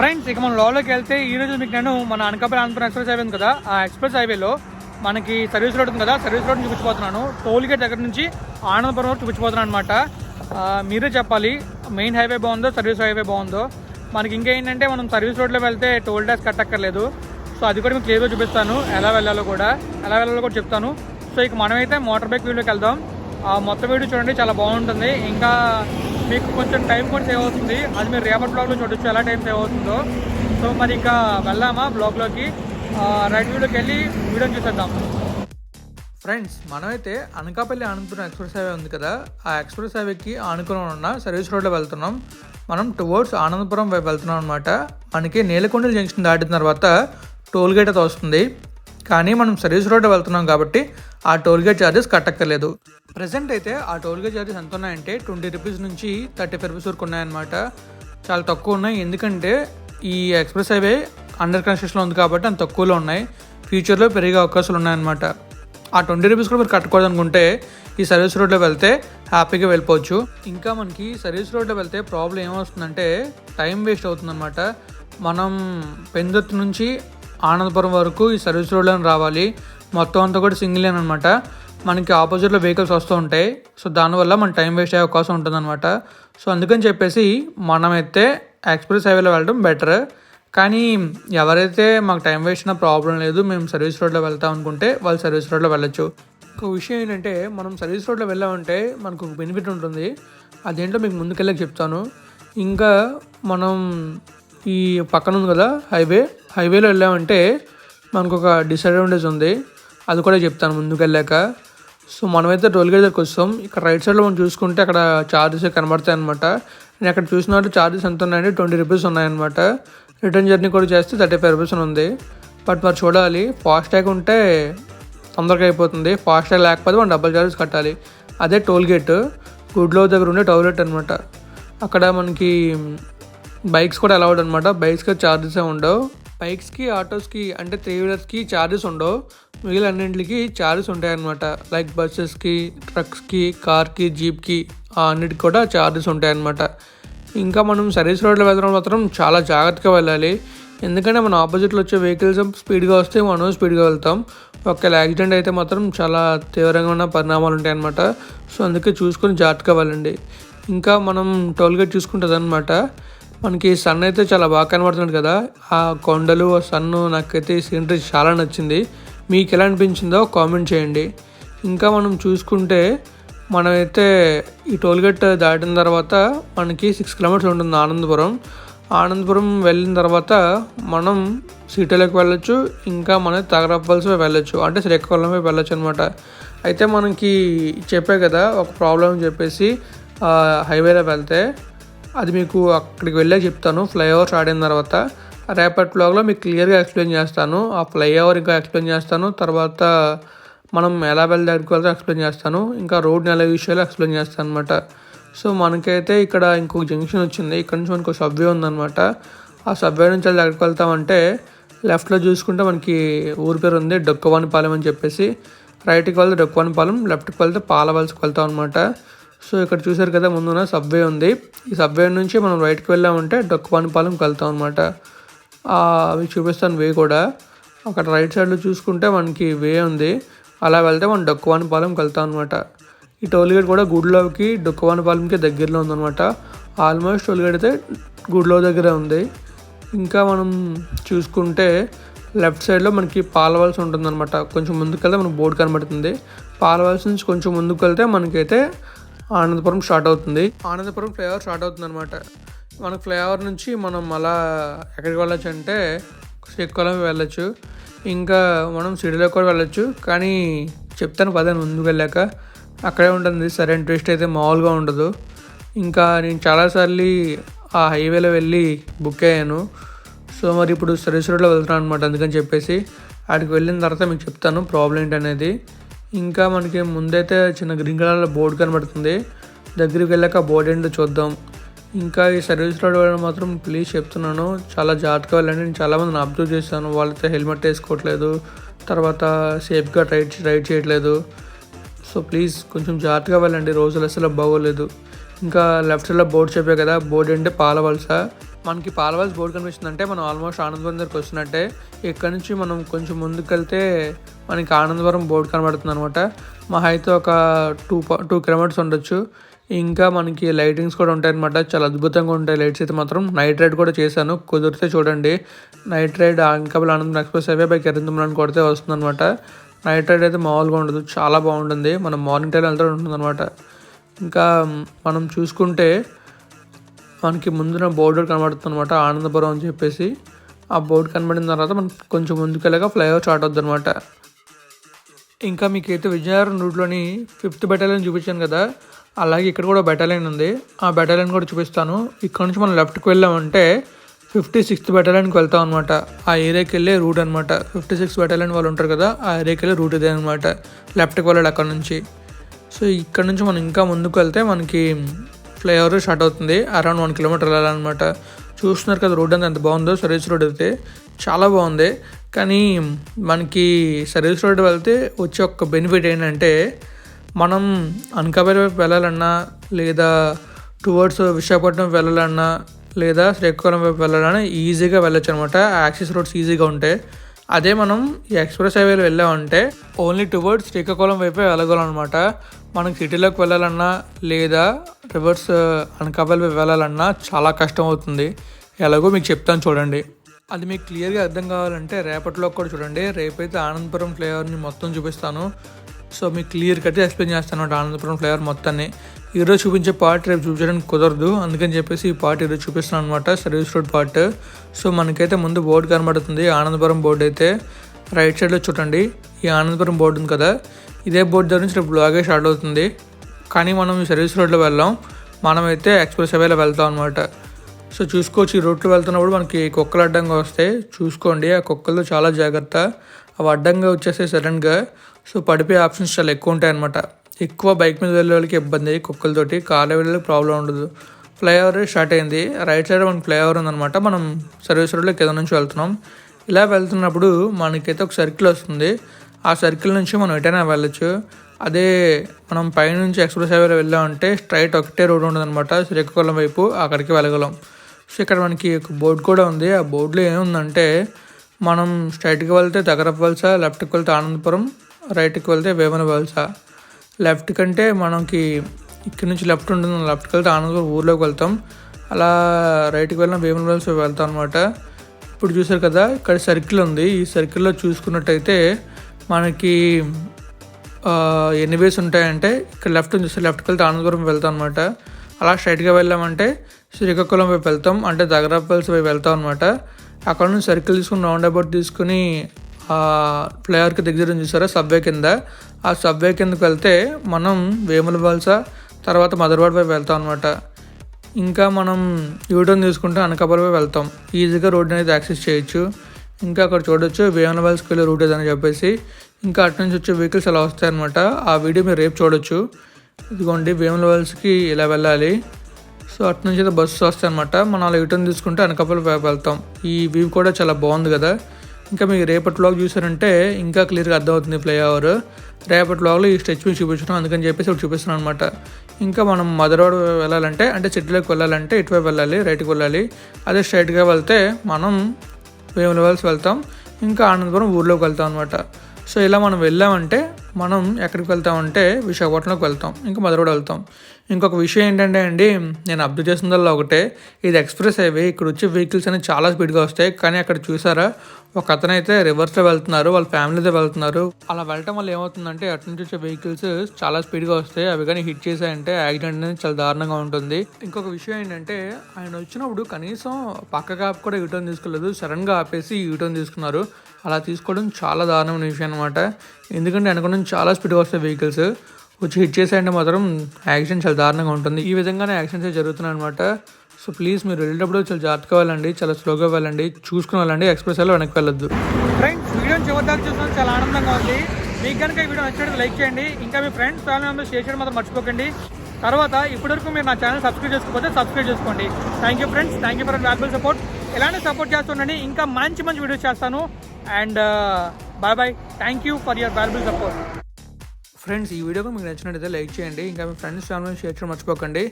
Friends ఇక మనం లోలోకి వెళ్తే ఈ రోజు మీకు నేను మన అనకాపల్లి ఆంధ్రప్రదేశ్ ఎక్స్ప్రెస్ హైవే ఉంది కదా. ఆ ఎక్స్ప్రెస్ హైవేలో మనకి సర్వీస్ రోడ్ ఉంది కదా. సర్వీస్ రోడ్ చూపించిపోతున్నాను టోల్ గేట్ దగ్గర నుంచి ఆనందపురం వరకు చూపించిపోతున్నాను అనమాట మీరే చెప్పాలి మెయిన్ హైవే బాగుందో సర్వీస్ హైవే బాగుందో. మనకి ఇంకా ఏంటంటే మనం సర్వీస్ రోడ్లో వెళ్తే టోల్ ట్యాక్స్ కట్టక్కర్లేదు. సో అది కూడా మీకు క్లియర్గా చూపిస్తాను ఎలా వెళ్ళాలో కూడా. ఎలా వెళ్ళాలో కూడా చెప్తాను. సో ఇక మనమైతే మోటార్ బైక్ వీడియోకి వెళ్దాం. ఆ మొత్తం వీడియో చూడండి చాలా బాగుంటుంది. ఇంకా మీకు కొంచెం టైం కూడా సేవ్ అవుతుంది. అది మీరు రేపటి బ్లాగ్లో చూడొచ్చు. ఎలా టైం సేవ్ అవుతుందో. సో మరి ఇంకా వెళ్దామా బ్లాగ్లోకి రైట్ వీడియోకి వెళ్ళి వీడియో చూసేద్దాం. ఫ్రెండ్స్ మనమైతే అనకాపల్లి ఆనుకున్న ఎక్స్ప్రెస్ హైవే ఉంది కదా. ఆ ఎక్స్ప్రెస్ హైవేకి ఆనుకుని ఉన్న సర్వీస్ రోడ్లో వెళ్తున్నాం. మనం టువర్డ్స్ ఆనందపురం వైపు వెళ్తున్నాం అనమాట మనకి నేలకొండల జంక్షన్ దాటిన తర్వాత టోల్ గేట్ అయితే వస్తుంది. కానీ మనం సర్వీస్ రోడ్ వెళ్తున్నాం కాబట్టి ఆ టోల్గేట్ ఛార్జెస్ కట్టక్కర్లేదు. ప్రజెంట్ అయితే ఆ టోల్గేట్ ఛార్జెస్ ఎంత ఉన్నాయంటే ట్వంటీ రూపీస్ నుంచి థర్టీ ఫైవ్ రూపీస్ వరకు ఉన్నాయన్నమాట. చాలా తక్కువ ఉన్నాయి. ఎందుకంటే ఈ ఎక్స్ప్రెస్ హైవే అండర్ కన్స్ట్రక్షన్లో ఉంది కాబట్టి అంత తక్కువలో ఉన్నాయి. ఫ్యూచర్లో పెరిగే అవకాశాలు ఉన్నాయన్నమాట. ఆ ట్వంటీ రూపీస్ కూడా మీరు కట్టుకోవద్దు అనుకుంటే ఈ సర్వీస్ రోడ్లో వెళ్తే హ్యాపీగా వెళ్ళిపోవచ్చు. ఇంకా మనకి సర్వీస్ రోడ్లో వెళ్తే ప్రాబ్లం ఏమొస్తుందంటే టైం వేస్ట్ అవుతుందన్నమాట. మనం పెందొత్తు నుంచి ఆనందపురం వరకు ఈ సర్వీస్ రోడ్లో రావాలి. మొత్తం అంతా కూడా సింగిల్ అనమాట మనకి ఆపోజిట్లో వెహికల్స్ వస్తూ ఉంటాయి. సో దానివల్ల మన టైం వేస్ట్ అయ్యే అవకాశం ఉంటుందన్నమాట. సో అందుకని చెప్పేసి మనమైతే ఎక్స్ప్రెస్ హైవేలో వెళ్ళడం బెటర్. కానీ ఎవరైతే మాకు టైం వేస్ట్ అయినా ప్రాబ్లం లేదు మేము సర్వీస్ రోడ్లో వెళ్తాం అనుకుంటే వాళ్ళు సర్వీస్ రోడ్లో వెళ్ళొచ్చు. ఒక విషయం ఏంటంటే మనం సర్వీస్ రోడ్లో వెళ్ళామంటే మనకు ఒక బెనిఫిట్ ఉంటుంది. అదేంటో మీకు ముందుకెళ్ళక చెప్తాను. ఇంకా మనం ఈ పక్కన ఉంది కదా హైవే హైవేలో వెళ్ళామంటే మనకు ఒక డిసడ్వాంటేజ్ ఉంది. అది కూడా చెప్తాను ముందుకు వెళ్ళాక సో మనమైతే టోల్ గేట్ దగ్గరికి వస్తాం. ఇక్కడ రైట్ సైడ్లో మనం చూసుకుంటే అక్కడ ఛార్జెస్ కనబడతాయి అనమాట నేను అక్కడ చూసినట్టు ఛార్జెస్ ఎంత ఉన్నాయంటే ట్వంటీ రూపీస్ ఉన్నాయన్నమాట. రిటర్న్ జర్నీ కూడా చేస్తే థర్టీ ఫైవ్ రూపీస్ ఉంది. బట్ మరి చూడాలి ఫాస్ట్ ఉంటే తొందరగా అయిపోతుంది. ఫాస్ట్ లేకపోతే మనం డబల్ ఛార్జెస్ కట్టాలి. అదే టోల్ గేట్. గుడ్లో దగ్గర ఉండే టోల్ గేట్ అనమాట అక్కడ మనకి బైక్స్ కూడా అలౌడ్ అనమాట బైక్స్కి ఛార్జెస్ ఉండవు. బైక్స్కి ఆటోస్కి అంటే త్రీ వీలర్స్కి ఛార్జెస్ ఉండవు. మిగిలిన అన్నింటికి ఛార్జెస్ ఉంటాయి లైక్ బస్సెస్కి ట్రక్స్కి కార్కి జీప్కి అన్నిటికి కూడా ఛార్జెస్ ఉంటాయన్నమాట ఇంకా మనం సర్వీస్ రోడ్లో వెళ్ళడం మాత్రం చాలా జాగ్రత్తగా వెళ్ళాలి. ఎందుకంటే మన ఆపోజిట్లో వచ్చే వెహికల్స్ స్పీడ్గా వస్తే మనం స్పీడ్గా వెళ్తాం. ఒకవేళ యాక్సిడెంట్ అయితే మాత్రం చాలా తీవ్రంగా ఉన్న పరిణామాలు ఉంటాయి అనమాట సో అందుకే చూసుకొని జాగ్రత్తగా వెళ్ళండి. ఇంకా మనం టోల్గేట్ చూసుకుంటుంది అనమాట మనకి సన్ అయితే చాలా బాగా కనబడుతున్నాడు కదా. ఆ కొండలు ఆ సన్ను నాకైతే ఈ సీనరీ చాలా నచ్చింది. మీకు ఎలా అనిపించిందో కామెంట్ చేయండి. ఇంకా మనం చూసుకుంటే మనమైతే ఈ టోల్గేట్ దాటిన తర్వాత మనకి సిక్స్ కిలోమీటర్స్ ఉంటుంది ఆనందపురం. ఆనందపురం వెళ్ళిన తర్వాత మనం సిటీలోకి వెళ్ళొచ్చు ఇంకా మన తగరప్పల్స్ వెళ్ళొచ్చు. అంటే శ్రీకాకుళం వెళ్ళొచ్చు అనమాట అయితే మనకి చెప్పే కదా ఒక ప్రాబ్లం చెప్పేసి హైవేలో వెళ్తే అది మీకు అక్కడికి వెళ్ళే చెప్తాను. ఫ్లైఓవర్ స్టార్ట్ అయిన తర్వాత రేపటి బ్లాగ్లో మీకు క్లియర్గా ఎక్స్ప్లెయిన్ చేస్తాను. ఆ ఫ్లైఓవర్ ఇంకా ఎక్స్ప్లెయిన్ చేస్తాను. తర్వాత మనం ఎలా వెళ్ళి దగ్గరికి వెళ్తే ఎక్స్ప్లెయిన్ చేస్తాను. ఇంకా రోడ్ నెల విషయాలు ఎక్స్ప్లెయిన్ చేస్తాను అనమాట సో మనకైతే ఇక్కడ ఇంకొక జంక్షన్ వచ్చింది. ఇక్కడ నుంచి మనకు సబ్వే ఉందన్నమాట. ఆ సబ్వే నుంచి వెళ్ళి దగ్గరికి వెళ్తామంటే లెఫ్ట్లో చూసుకుంటే మనకి ఊరి పేరు ఉంది డొక్కవానిపాలెం అని చెప్పేసి. రైట్కి వెళ్తే డొక్కవానిపాలెం లెఫ్ట్కి వెళ్తే పాలవలసకి వెళ్తాం అనమాట సో ఇక్కడ చూసారు కదా ముందున సబ్వే ఉంది. ఈ సబ్వే నుంచి మనం రైట్కి వెళ్ళామంటే డొక్కపానిపాలెంకి వెళ్తాం అనమాట అవి చూపిస్తాను వే కూడా. అక్కడ రైట్ సైడ్లో చూసుకుంటే మనకి వే ఉంది. అలా వెళ్తే మనం డొక్కవానిపాలెంకి వెళ్తాం అనమాట ఈ టోల్గేట్ కూడా గుడిలోకి డొక్కవానిపాలెంకి దగ్గరలో ఉందన్నమాట. ఆల్మోస్ట్ టోల్గేట్ అయితే గుడిలో దగ్గరే ఉంది. ఇంకా మనం చూసుకుంటే లెఫ్ట్ సైడ్లో మనకి పాలవలస ఉంటుందన్నమాట. కొంచెం ముందుకు వెళ్తే మనకు బోర్డు కనబడుతుంది. పాలవలస నుంచి కొంచెం ముందుకు వెళ్తే మనకైతే ఆనందపురం స్టార్ట్ అవుతుంది. ఆనందపురం ఫ్లైఓవర్ స్టార్ట్ అవుతుంది అనమాట మన ఫ్లైఓవర్ నుంచి మనం అలా ఎక్కడికి వెళ్ళొచ్చు అంటే శ్రీకాకుళం వెళ్ళొచ్చు. ఇంకా మనం సిటీలో కూడా వెళ్ళచ్చు. కానీ చెప్తాను పదాన్ని ముందుకు వెళ్ళాక. అక్కడే ఉంటుంది. సరైన టేస్ట్ అయితే మామూలుగా ఉండదు. ఇంకా నేను చాలాసార్లు ఆ హైవేలో వెళ్ళి బుక్ అయ్యాను. సో మరి ఇప్పుడు సర్వీస్ రోడ్లో వెళ్తున్నాను అనమాట అందుకని చెప్పేసి. అక్కడికి వెళ్ళిన తర్వాత మీకు చెప్తాను ప్రాబ్లం ఏంటనేది. ఇంకా మనకి ముందైతే చిన్న గ్రీన్ కలర్లో బోర్డు కనబడుతుంది. దగ్గరికి వెళ్ళాక బోర్డు ఏంటో చూద్దాం. ఇంకా ఈ సర్వీస్ రోడ్ వెళ్ళడం మాత్రం ప్లీజ్ చెప్తున్నాను. చాలా జాగ్రత్తగా వెళ్ళండి. నేను చాలామందిని అబ్జర్వ్ చేశాను. వాళ్ళైతే హెల్మెట్ వేసుకోవట్లేదు. తర్వాత సేఫ్గా రైడ్ రైడ్ చేయట్లేదు. సో ప్లీజ్ కొంచెం జాగ్రత్తగా వెళ్ళండి. రోజులు అసలు బాగోలేదు. ఇంకా లెఫ్ట్ సైడ్లో బోర్డు చెప్పే కదా బోర్డు అంటే పాలవలస మనకి పాలవలస బోర్డు కనిపిస్తుందంటే మనం ఆల్మోస్ట్ ఆనందవరం దగ్గరికి వస్తున్నట్టే. ఇక్కడ నుంచి మనం కొంచెం ముందుకు వెళ్తే మనకి ఆనందవరం బోర్డు కనబడుతుంది అనమాట మా హైతే ఒక టూ టూ కిలోమీటర్స్ ఉండొచ్చు. ఇంకా మనకి లైటింగ్స్ కూడా ఉంటాయన్నమాట. చాలా అద్భుతంగా ఉంటాయి లైట్స్ అయితే మాత్రం. నైట్ రైడ్ కూడా చేశాను. కుదిరితే చూడండి. నైట్ రైడ్ అంకబుల్ ఆనందం ఎక్స్ప్రెస్ హైవే బై కెరింతమలని కొడితే వస్తుంది అనమాట నైట్ రైడ్ అయితే మామూలుగా ఉండదు. చాలా బాగుంటుంది. మనం మార్నింగ్ టైం వెళ్తూ ఉంటుంది అనమాట ఇంకా మనం చూసుకుంటే మనకి ముందున బోర్డు కనబడుతుంది అనమాట ఆనందపురం అని చెప్పేసి. ఆ బోర్డు కనబడిన తర్వాత మనం కొంచెం ముందుకెళ్ళగా ఫ్లైఓవర్ స్టార్ట్ అవుద్ది అనమాట ఇంకా మీకైతే విజయనగరం రూట్లోని ఫిఫ్త్ బెటాలియన్ చూపించాను కదా అలాగే ఇక్కడ కూడా బెటాలియన్ ఉంది. ఆ బెటాలియన్ కూడా చూపిస్తాను. ఇక్కడ నుంచి మనం లెఫ్ట్కి వెళ్ళామంటే ఫిఫ్టీ సిక్స్త్ బెటాలియన్కి వెళ్తాం అనమాట ఆ ఏరియాకి వెళ్ళే రూట్ అనమాట ఫిఫ్టీ సిక్స్ బెటాలియన్ వాళ్ళు ఉంటారు కదా ఆ ఏరియాకి వెళ్ళే రూట్ ఇదే అనమాట లెఫ్ట్కి వెళ్ళాలి అక్కడ నుంచి. సో ఇక్కడ నుంచి మనం ఇంకా ముందుకు వెళ్తే మనకి ఫ్లైఓవర్ స్టార్ట్ అవుతుంది అరౌండ్ వన్ కిలోమీటర్ వెళ్ళాలన్నమాట. చూస్తున్నారు కదా రోడ్ అంతా ఎంత బాగుందో సర్వీస్ రోడ్ అయితే చాలా బాగుంది. కానీ మనకి సర్వీస్ రోడ్ వెళ్తే వచ్చే ఒక బెనిఫిట్ ఏంటంటే మనం అనకాపల్లి వైపు వెళ్ళాలన్నా లేదా టువర్డ్స్ విశాఖపట్నం వెళ్ళాలన్నా లేదా శ్రీకాకుళం వైపు వెళ్ళాలన్నా ఈజీగా వెళ్ళొచ్చు అనమాట యాక్సెస్ రోడ్స్ ఈజీగా ఉంటాయి అదే మనం ఈ ఎక్స్ప్రెస్ హైవేలో వెళ్ళామంటే ఓన్లీ టువర్డ్స్ శ్రీకాకుళం వైపే వెళ్ళగలమన్నమాట. మనకి సిటీలోకి వెళ్ళాలన్నా లేదా రివర్స్ అనకాపల్లి వైపు వెళ్ళాలన్నా చాలా కష్టం అవుతుంది. ఎలాగో మీకు చెప్తాను చూడండి. అది మీకు క్లియర్గా అర్థం కావాలంటే రేపటిలో కూడా చూడండి. రేపైతే ఆనందపురం ఫ్లేవర్ని మొత్తం చూపిస్తాను. సో మీకు క్లియర్ కట్టి ఎక్స్ప్లెయిన్ చేస్తాను ఆనందపురం ఫ్లేవర్ మొత్తాన్ని. ఈరోజు చూపించే పార్ట్ రేపు చూపించడానికి కుదరదు. అందుకని చెప్పేసి ఈ పార్ట్ ఈరోజు చూపిస్తున్నాను అనమాట సర్వీస్ రోడ్ పార్ట్ సో మనకైతే ముందు బోర్డు కనబడుతుంది. ఆనందపురం బోర్డు అయితే రైట్ సైడ్లో చూడండి. ఈ ఆనందపురం బోర్డు ఉంది కదా. ఇదే బోర్డు దగ్గర నుంచి రేపు బ్లాగే స్టార్ట్ అవుతుంది. కానీ మనం ఈ సర్వీస్ రోడ్లో వెళ్ళాం. మనమైతే ఎక్స్ప్రెస్ హైవేలో వెళ్తాం అనమాట సో చూసుకోవచ్చు. ఈ రోడ్లో వెళ్తున్నప్పుడు మనకి కుక్కలు అడ్డంగా వస్తాయి. చూసుకోండి. ఆ కుక్కలతో చాలా జాగ్రత్త. అవి అడ్డంగా వచ్చేస్తే సడన్గా. సో పడిపోయే ఆప్షన్స్ చాలా ఎక్కువ ఉంటాయి అనమాట ఎక్కువ బైక్ మీద వెళ్ళే వాళ్ళకి ఇబ్బంది. కుక్కలతోటి కార్లో వెళ్ళే ప్రాబ్లం ఉండదు. ఫ్లైఓవర్ స్టార్ట్ అయింది. రైట్ సైడ్ మనకి ఫ్లైఓవర్ ఉందన్నమాట. మనం సర్వీస్ రోడ్లో కింద నుంచి వెళ్తున్నాం. ఇలా వెళ్తున్నప్పుడు మనకైతే ఒక సర్కిల్ వస్తుంది. ఆ సర్కిల్ నుంచి మనం ఎటైనా వెళ్ళొచ్చు. అదే మనం పైనుంచి ఎక్స్ప్రెస్ హైవేలో వెళ్ళామంటే స్ట్రైట్ ఒకటే రోడ్ ఉంటుంది శ్రీకాకుళం వైపు అక్కడికి వెళ్ళగలం. సో ఇక్కడ మనకి ఒక బోర్డు కూడా ఉంది. ఆ బోర్డులో ఏముందంటే మనం స్ట్రైట్కి వెళ్తే దగ్గరపు వలస లెఫ్ట్కి వెళ్తే ఆనందపురం రైట్కి వెళ్తే వేమన వలస లెఫ్ట్ కంటే మనకి ఇక్కడ నుంచి లెఫ్ట్ ఉంటుంది లెఫ్ట్కి వెళ్తే ఆనందపూర్ ఊర్లోకి వెళ్తాం. అలా రైట్కి వెళ్ళిన వేమన వలస వెళ్తాం అనమాట ఇప్పుడు చూసారు కదా ఇక్కడ సర్కిల్ ఉంది. ఈ సర్కిల్లో చూసుకున్నట్టయితే మనకి ఎన్ని వేస్ ఉంటాయంటే ఇక్కడ లెఫ్ట్ చూస్తే లెఫ్ట్కి వెళ్తే ఆనందపురం వెళ్తాం అనమాట అలా స్ట్రైట్గా వెళ్ళామంటే శ్రీకాకుళం వైపు వెళ్తాం. అంటే దగ్గరపల్స్ వైపు వెళ్తాం అనమాట అక్కడ నుంచి సర్కిల్ తీసుకుని రౌండ్ అబౌట్ తీసుకుని ఫ్లైఓవర్కి దగ్గర చూసారా? సబ్వే కింద. ఆ సబ్వే కిందకి వెళ్తే మనం వేముల వలస తర్వాత మదర్వాడ వైపు వెళ్తాం అనమాట ఇంకా మనం యూటర్న్ తీసుకుంటే అనకాపల్లి వైపు వెళ్తాం. ఈజీగా రోడ్ అనేది యాక్సెస్ చేయొచ్చు. ఇంకా అక్కడ చూడొచ్చు వేముల వలసకి వెళ్ళే రూట్ ఏదని చెప్పేసి. ఇంకా అటు నుంచి వచ్చే వెహికల్స్ అలా వస్తాయన్నమాట ఆ వీడియో మీరు రేపు చూడొచ్చు. ఇదిగోండి వేముల వలసకి ఇలా వెళ్ళాలి. సో అటు నుంచి అయితే బస్సు వస్తాయన్నమాట మనం అలా యూటర్న్ తీసుకుంటే అనకాపల్లి వైపు వెళ్తాం. ఈ వ్యూ కూడా చాలా బాగుంది కదా. ఇంకా మీకు రేపటి వ్లాగ్ చూసారంటే ఇంకా క్లియర్గా అర్థమవుతుంది ఫ్లైఓవర్ రేపటి వ్లాగ్లో ఈ స్టెచ్ మీకు చూపించడం అందుకని చెప్పేసి ఇప్పుడు చూపిస్తున్నాను అనమాట ఇంకా మనం మదర్వాడ వెళ్ళాలంటే అంటే సిటీలోకి వెళ్ళాలంటే ఇటువైపు వెళ్ళాలి రైట్కి వెళ్ళాలి. అదే స్ట్రైట్గా వెళ్తే మనం వేముల వలస వెళ్తాం ఇంకా ఆనందపురం ఊర్లోకి వెళ్తాం అనమాట సో ఇలా మనం వెళ్ళామంటే మనం ఎక్కడికి వెళ్తామంటే విశాఖపట్నంలోకి వెళ్తాం ఇంకా మధురవాడ వెళ్తాం. ఇంకొక విషయం ఏంటంటే అండి నేను అబ్జర్వ్ దానిలో ఒకటే ఇది ఎక్స్ప్రెస్ హైవే ఇక్కడ వచ్చే వెహికల్స్ అనేవి చాలా స్పీడ్గా వస్తాయి కానీ అక్కడ చూసారా? ఒక అతను అయితే రివర్స్లో వెళ్తున్నారు వాళ్ళ ఫ్యామిలీతో వెళ్తున్నారు. అలా వెళ్ళటం వల్ల ఏమవుతుందంటే అటు నుంచి వచ్చే వెహికల్స్ చాలా స్పీడ్గా వస్తాయి. అవి కానీ హిట్ చేసాయంటే యాక్సిడెంట్ అనేది చాలా దారుణంగా ఉంటుంది. ఇంకొక విషయం ఏంటంటే ఆయన వచ్చినప్పుడు కనీసం పక్కగా ఆపి కూడా యూటర్న్ తీసుకోలేదు సడన్గా ఆపేసి యూటర్న్ తీసుకున్నారు. అలా తీసుకోవడం చాలా దారుణమైన విషయం అనమాట ఎందుకంటే వెనక నుంచి చాలా స్పీడ్గా వస్తాయి వెహికల్స్ వచ్చి హిట్ చేసాయంటే మాత్రం యాక్సిడెంట్ చాలా దారుణంగా ఉంటుంది. ఈ విధంగానే యాక్సిడెంట్స్ జరుగుతున్నాయి అనమాట సో ప్లీజ్ మీరు వెళ్ళేటప్పుడు చాలా జాగ్రత్తగా వెళ్ళండి చాలా స్లోగా వెళ్ళండి చూసుకుని వెళ్ళండి ఎక్స్ప్రెస్ వెళ్ళి వెనక్కి వెళ్ళొద్దు. ఫ్రెండ్స్ వీడియోని చివరి దాకా చూసిన చాలా ఆనందంగా ఉంది. మీకు కనుక ఈ వీడియో నచ్చినట్టు లైక్ చేయండి. ఇంకా మీ ఫ్రెండ్స్ ఫ్యామిలీ మెంబర్స్ షేర్ చేయడం మాత్రం మర్చిపోకండి. తర్వాత ఇప్పటివరకు మీరు నా ఛానల్ సబ్స్క్రైబ్ చేసుకోకపోతే సబ్స్క్రైబ్ చేసుకోండి. Thank you friends thank you for valuable support ఇలానే సపోర్ట్ చేస్తుండండి ఇంకా మంచి మంచి వీడియోస్ చేస్తాను. And bye bye thank you for your valuable support friends ఈ వీడియోకి మీకు నచ్చినట్టయితే లైక్ చేయండి. ఇంకా మీ ఫ్రెండ్స్ ఫ్యామిలీ షేర్ చేయడం మర్చిపోకండి.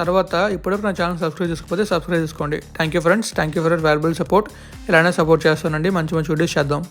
తర్వాత ఇప్పటివరకు నా ఛానల్ సబ్స్క్రైబ్ చేసుకోకపోతే సబ్స్క్రైబ్ చేసుకోండి. Thank you friends thank you for valuable support ఇలానే సపోర్ట్ చేస్తానండి. మంచి మంచి వీడియోస్ చేద్దాం.